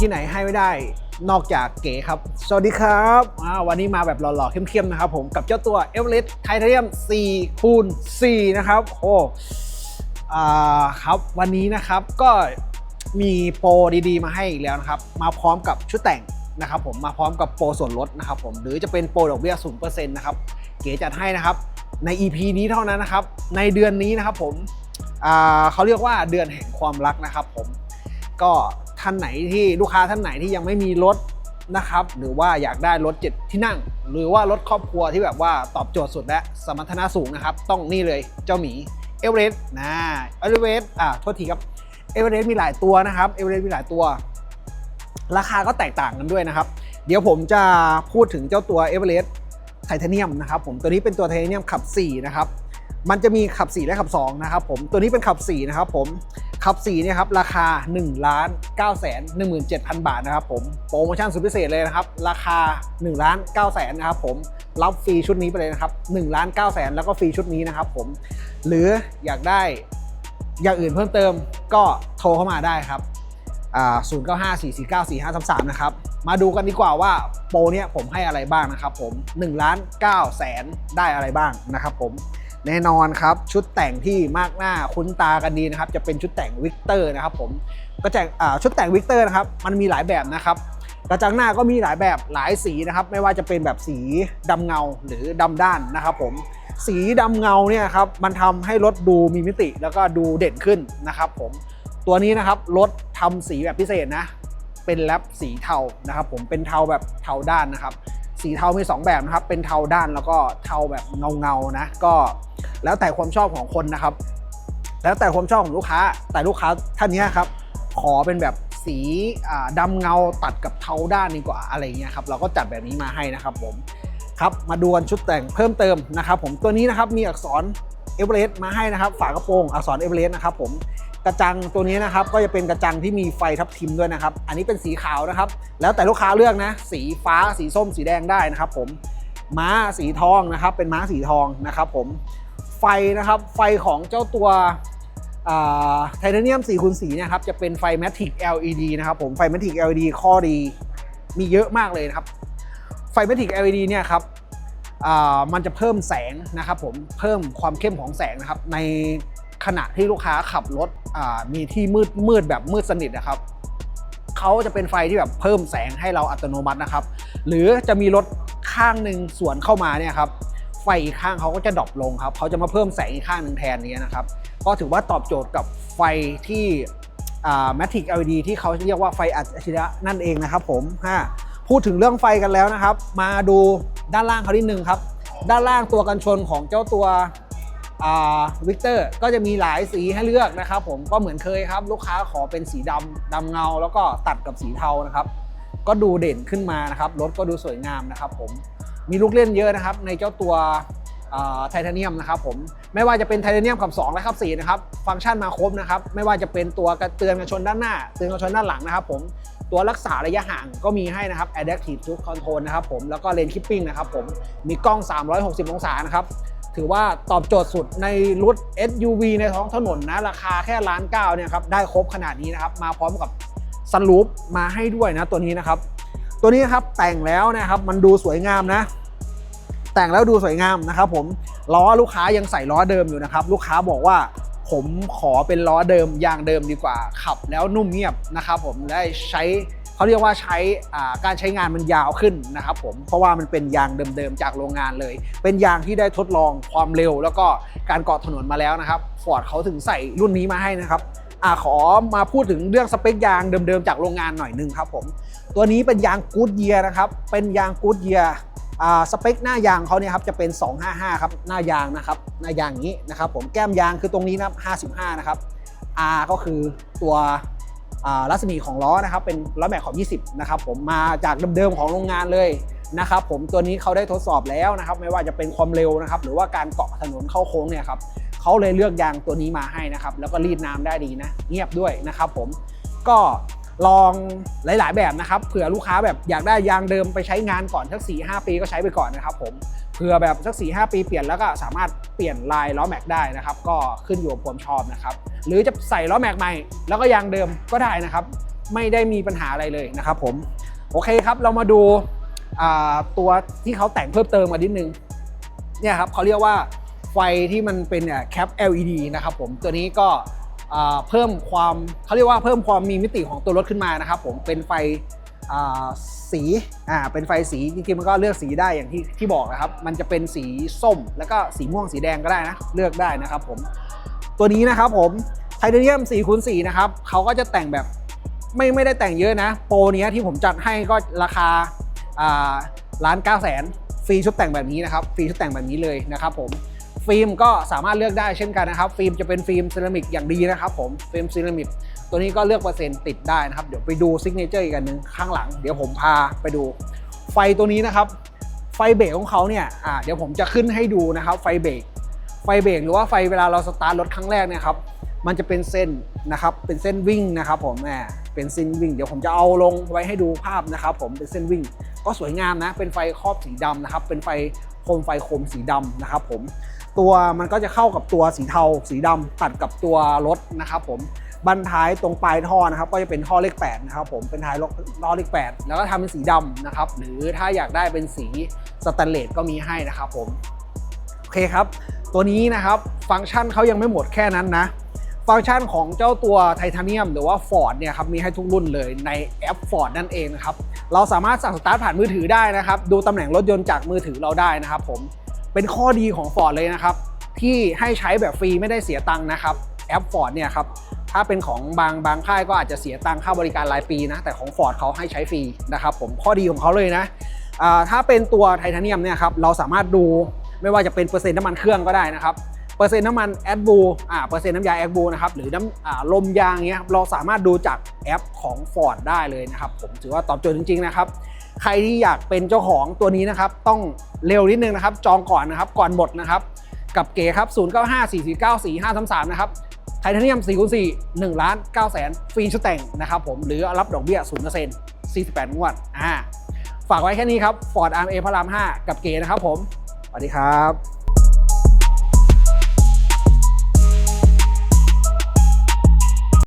ที่ไหนให้ไม่ได้นอกจากเก๋ครับ สวัสดีครับวันนี้มาแบบหล่อๆเข้มๆนะครับผมกับเจ้าตัว e v e r e s t Titanium 4คูณ4นะครับโอ้ครับวันนี้นะครับก็มีโปรดีๆ มาให้อีกแล้วนะครับ มาพร้อมกับชุดแต่งนะครับผมมาพร้อมกับโปรส่วนลดนะครับผมหรือจะเป็นโปรดอกเบี้ย0%นะครับเก๋จัดให้นะครับใน EP นี้เท่านั้นนะครับ ในเดือนนี้นะครับผมเขาเรียกว่าเดือนแห่งความรักนะครับผมก็ ท่านไหนที่ลูกค้าท่านไหนที่ยังไม่มีรถนะครับ หรือว่าอยากได้รถเจ็ดที่นั่ง หรือว่ารถครอบครัวที่แบบว่าตอบโจทย์สุดและสมรรถนะสูงนะครับ ต้องนี่เลยเจ้าหมีเอเวอเรสต์นะเอเวอเรสต์อ่าโทษทีครับเอเวอเรสต์มีหลายตัวนะครับเอเวอเรสต์มีหลายตัว ราคาก็แตกต่างกันด้วยนะครับ เดี๋ยวผมจะพูดถึงเจ้าตัวเอเวอเรสต์ไทเทเนียมนะครับผมตัวนี้เป็นตัวไทเทเนียมขับ 4 นะครับ มันจะมีขับ 4 และขับ 2 นะครับผมตัวนี้เป็นขับ 4 นะครับผม ขับ4เนี่ยครับราคา1ล้าน9แสน17,000 บาทนะครับผมโปรโมชั่นสุดพิเศษเลยนะครับราคา1ล้าน9แสนนะครับผมรับฟรีชุดนี้ไปเลยนะครับ1ล้าน9แสนแล้วก็ฟรีชุดนี้นะครับผมหรืออยากได้อย่างอื่นเพิ่มเติมก็โทรเข้ามาได้ครับอ่า0 9 5 4 4 9 4 5 3 3 นะครับ มาดูกันดีกว่าว่าโปรเนี่ยผมให้อะไรบ้างนะครับผม1ล้าน9แสนได้อะไรบ้างนะครับผม แน่นอนครับ ชุดแต่งที่มากหน้าคุ้นตากันดีนะครับ จะเป็นชุดแต่งวิกเตอร์นะครับผมก็จะอ่าชุดแต่งวิกเตอร์นะครับ มันมีหลายแบบนะครับกระจังหน้าก็มีหลายแบบหลายสีนะครับ ไม่ว่าจะเป็นแบบสีดำเงาหรือดำด้านนะครับผมสีดำเงาเนี่ยครับมันทำให้รถดูมีมิติแล้วก็ดูเด่นขึ้นนะครับ ผมตัวนี้นะครับรถทำสีแบบพิเศษนะ เป็นแรปสีเทานะครับ ผมเป็นเทาแบบเทาด้านนะครับ สีเทามี 2 แบบนะครับ เป็นเทาด้านแล้วก็เทาแบบเงาเงานะก็ แล้วแต่ความชอบของคนนะครับ แล้วแต่ความชอบของลูกค้า แต่ลูกค้าท่านนี้ครับ ขอเป็นแบบสีอ่าดำเงาตัดกับเทาด้านดีกว่าอะไรเงี้ยครับเราก็จัดแบบนี้มาให้นะครับผมครับมาดูกันชุดแต่งเพิ่มเติมนะครับผมตัวนี้นะครับมีอักษรเอเวอเรสต์มาให้นะครับ ฝากระโปรงอักษรเอเวอเรสต์นะครับผมกระจังตัวนี้นะครับก็จะเป็นกระจังที่มีไฟทับทิมด้วยนะครับ อันนี้เป็นสีขาวนะครับ แล้วแต่ลูกค้าเลือกนะ สีฟ้าสีส้มสีแดงได้นะครับ ผมม้าสีทองนะครับ เป็นม้าสีทองนะครับ ผม ไฟนะครับ ไฟของเจ้าตัวไทเทเนียม4คูณ4เนี่ยครับจะเป็นไฟ Matic LED นะครับผมไฟ Matic LED ข้อดีมีเยอะมากเลยนะครับ ไฟ Matic LED เนี่ยครับมันจะเพิ่มแสงนะครับผมเพิ่มความเข้มของแสงนะครับ ในขณะที่ลูกค้าขับรถมีที่มืดมืดแบบมืดสนิทนะครับเขาจะเป็นไฟที่แบบเพิ่มแสงให้เราอัตโนมัตินะครับ หรือจะมีรถข้างหนึ่งสวนเข้ามาเนี่ยครับ ไฟอีกข้างเขาก็จะดรอปลงครับเขาจะมาเพิ่มแสงอีกข้างหนึ่งแทนนี้นะครับ ก็ถือว่าตอบโจทย์กับไฟที่อ่า Matic LED ที่เขาเรียกว่าไฟอัจฉริยะนั่นเองนะครับผมฮะพูดถึงเรื่องไฟกันแล้วนะครับ มาดูด้านล่างเขานิดนึงครับ ด้านล่างตัวกันชนของเจ้าตัววิกเตอร์ก็จะมีหลายสีให้เลือกนะครับผมก็เหมือนเคยครับ ลูกค้าขอเป็นสีดำดำเงา แล้วก็ตัดกับสีเทานะครับ ก็ดูเด่นขึ้นมานะครับรถก็ดูสวยงามนะครับผม มีลูกเล่นเยอะนะครับ ในเจ้าตัวไทเทเนียมนะครับผมไม่ว่าจะเป็นไทเทเนียมขับ 2 และขับ4นะครับฟังก์ชันมาครบนะครับไม่ว่าจะเป็นตัวกระเตือนกันชนด้านหน้า เตือนกันชนด้านหลังนะครับผมตัวรักษาระยะห่างก็มีให้นะครับ Adaptive Cruise Control นะครับผมแล้วก็ Lane Keeping นะครับผมมีกล้อง 360 องศานะครับถือว่าตอบโจทย์สุดในรถ SUV ในท้องถนนนะราคาแค่ล้านเก้าเนี่ยครับได้ครบขนาดนี้นะครับมาพร้อมกับซันรูปมาให้ด้วยนะตัวนี้นะครับ ตัวนี้ครับแต่งแล้วนะครับมันดูสวยงามนะ แต่งแล้วดูสวยงามนะครับผมล้อลูกค้ายังใส่ล้อเดิมอยู่นะครับ ลูกค้าบอกว่าผมขอเป็นล้อเดิมยางเดิมดีกว่า ขับแล้วนุ่มเงียบนะครับผมได้ใช้เขาเรียกว่าใช้การใช้งานมันยาวขึ้นนะครับผมเพราะว่ามันเป็นยางเดิมๆจากโรงงานเลย เป็นยางที่ได้ทดลองความเร็ว แล้วก็การเกาะถนนมาแล้วนะครับฟอร์ดเขาถึงใส่รุ่นนี้มาให้นะครับ อขอมาพูดถึงเรื่องสเปคยางเดิมๆจากโรงงานหน่อยนึงครับผมตัวนี้เป็นยางกูดเยียนะครับเป็นยางกูดเยียสเปคหน้ายางเขาเนี่ยครับจะเป็น 255 ครับหน้ายางนะครับหน้ายางนี้นะครับผมแก้มยางคือตรงนี้นะครับ55 นะครับ R ก็คือตัวรัศมีของล้อนะครับเป็นล้อแม็กขอบ20 นะครับผมมาจากเดิมๆของโรงงานเลยนะครับผมตัวนี้เขาได้ทดสอบแล้วนะครับไม่ว่าจะเป็นความเร็วนะครับหรือว่าการเกาะถนนเข้าโค้งเนี่ยครับ เขาเลยเลือกยางตัวนี้มาให้นะครับ แล้วก็รีดน้ำได้ดีนะ เงียบด้วยนะครับผมก็ลองหลาย ๆ แบบนะครับ เผื่อลูกค้าแบบอยากได้ยางเดิมไปใช้งานก่อนสัก4 5ปีก็ใช้ไปก่อนนะครับผมเผื่อแบบสัก4 5ปีเปลี่ยนแล้วก็สามารถเปลี่ยนลายล้อแม็กได้นะครับ ก็ขึ้นอยู่กับความชอบนะครับ หรือจะใส่ล้อแม็กใหม่ แล้วก็ยางเดิมก็ได้นะครับ ไม่ได้มีปัญหาอะไรเลยนะครับผมโอเคครับเรามาดูตัวที่เขาแต่งเพิ่มเติมมานิดนึงเนี่ยครับเขาเรียกว่า ไฟที่มันเป็นแคป LED นะครับผมตัวนี้ก็เพิ่มความเขาเรียกว่าเพิ่มความมีมิติของตัวรถขึ้นมานะครับผมเป็นไฟสีอ่าเป็นไฟสีจริงๆมันก็เลือกสีได้อย่างที่ที่บอกนะครับ มันจะเป็นสีส้มแล้วก็สีม่วงสีแดงก็ได้นะเลือกได้นะครับผมตัวนี้นะครับผมไทเทเนียม4คูณ4นะครับเขาก็จะแต่งแบบไม่ไม่ได้แต่งเยอะนะ โปรเนี้ยที่ผมจัดให้ก็ราคาล้านเก้าแสนฟรีชุดแต่งแบบนี้นะครับฟรีชุดแต่งแบบนี้เลยนะครับผม ฟิล์มก็สามารถเลือกได้เช่นกันนะครับ ฟิล์มจะเป็นฟิล์มเซรามิกอย่างดีนะครับผมฟิล์มเซรามิกตัวนี้ก็เลือกเปอร์เซ็นต์ติดได้นะครับ เดี๋ยวไปดูซิกเนเจอร์อีกอันหนึ่งข้างหลัง เดี๋ยวผมพาไปดู ไฟตัวนี้นะครับ ไฟเบรกของเขาเนี่ยอ่าเดี๋ยวผมจะขึ้นให้ดูนะครับ ไฟเบรกไฟเบรกหรือว่าไฟเวลาเราสตาร์ทรถครั้งแรกเนี่ยครับมันจะเป็นเส้นนะครับ เป็นเส้นวิ่งนะครับผมแหมเป็นเส้นวิ่ง เดี๋ยวผมจะเอาลงไว้ให้ดูภาพนะครับ ผมเป็นเส้นวิ่ง ก็สวยงามนะ เป็นไฟครอบสีดำนะครับ เป็นไฟโคมไฟโคมสีดำนะครับผม ตัวมันก็จะเข้ากับตัวสีเทาสีดำตัดกับตัวรถนะครับผมบันท้ายตรงปลายท่อนะครับก็จะเป็นท่อเลข8นะครับผมเป็นท้ายล้อเลข8 แล้วก็ทำเป็นสีดำนะครับหรือถ้าอยากได้เป็นสีสแตนเลสก็มีให้นะครับผมโอเคครับ ตัวนี้นะครับฟังก์ชันเขายังไม่หมดแค่นั้นนะ ฟังก์ชันของเจ้าตัวไทเทเนียมหรือว่า Ford เนี่ยครับมีให้ทุกรุ่นเลยในแอป Ford นั่นเองนะครับเราสามารถสั่งสตาร์ทผ่านมือถือได้นะครับดูตำแหน่งรถยนต์จากมือถือเราได้นะครับผม เป็นข้อดีของ Ford เลยนะครับ ที่ให้ใช้แบบฟรีไม่ได้เสียตังค์นะครับแอป Ford เนี่ยครับถ้าเป็นของบางบางค่ายก็อาจจะเสียตังค่าบริการรายปีนะ แต่ของ Ford เขาให้ใช้ฟรีนะครับผมข้อดีของเขาเลยนะถ้าเป็นตัวไทเทเนียมเนี่ยครับเราสามารถดูไม่ว่าจะเป็นเปอร์เซ็นต์น้ำมันเครื่องก็ได้นะครับเปอร์เซ็นต์น้ำมันแอดบูอ่าเปอร์เซ็นต์น้ำยาแอดบูนะครับหรือน้ำลมยางเงี้ยเราสามารถดูจากแอปของ Ford ได้เลยนะครับผมถือว่าตอบโจทย์จริงๆนะครับ ใครที่อยากเป็นเจ้าของตัวนี้นะครับ ต้องเร็วนิดนึงนะครับ จองก่อนนะครับ ก่อนหมดนะครับ กับเก๋ครับ 0 9 5 4 4 9 4 5 3 3 นะครับไทเทเนียม4คูณ4 1ล้าน9แสนฟรีชุดแต่งนะครับผมหรือรับดอกเบี้ย 0% 48 งวด อ่า ฝากไว้แค่นี้ครับ Ford RMA พระราม 5 กับเก๋นะครับผม สวัสดีครับ